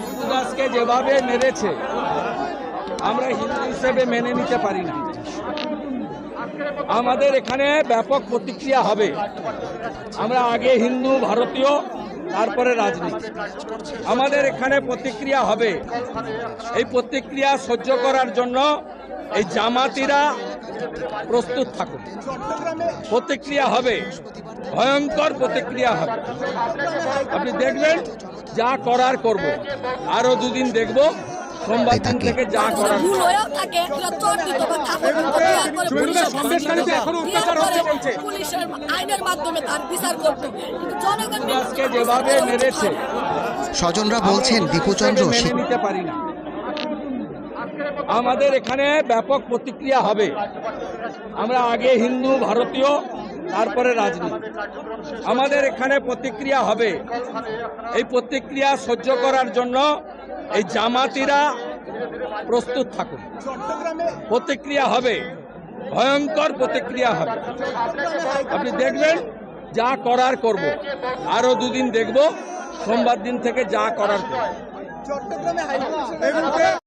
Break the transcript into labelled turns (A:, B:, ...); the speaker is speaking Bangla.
A: দাসকে যেভাবে মেরেছে, আমরা হিন্দু হিসেবে মেনে নিতে পারি না। আমাদের এখানে ব্যাপক প্রতিক্রিয়া হবে। আমরা আগে হিন্দু, ভারতীয়, তারপরে রাজনীতি। আমাদের এখানে প্রতিক্রিয়া হবে। এই প্রতিক্রিয়া সহ্য করার জন্য এই জামাতিরা প্রস্তুত থাকুন। প্রতিক্রিয়া হবে। ভয়ঙ্কর প্রতিক্রিয়া হবে। আপনি দেখবেন যা করার করব। আরও দুদিন দেখব সোমবার দিন থেকে যা করার। যেভাবে মেরেছে
B: স্বজনরা বলছেন দীপুচন্দ্র
A: নিতে পারি না। আমাদের এখানে ব্যাপক প্রতিক্রিয়া হবে। আমরা আগে হিন্দু ভারতীয় তারপরে রাজনীতি। আমাদের এখানে প্রতিক্রিয়া হবে। এই প্রতিক্রিয়া সহ্য করার জন্য এই জামাতিরা প্রস্তুত থাকুন। প্রতিক্রিয়া হবে। ভয়ঙ্কর প্রতিক্রিয়া হবে। আপনি দেখবেন যা করার করব। আরও দুদিন দেখব সোমবার দিন থেকে যা করার করব।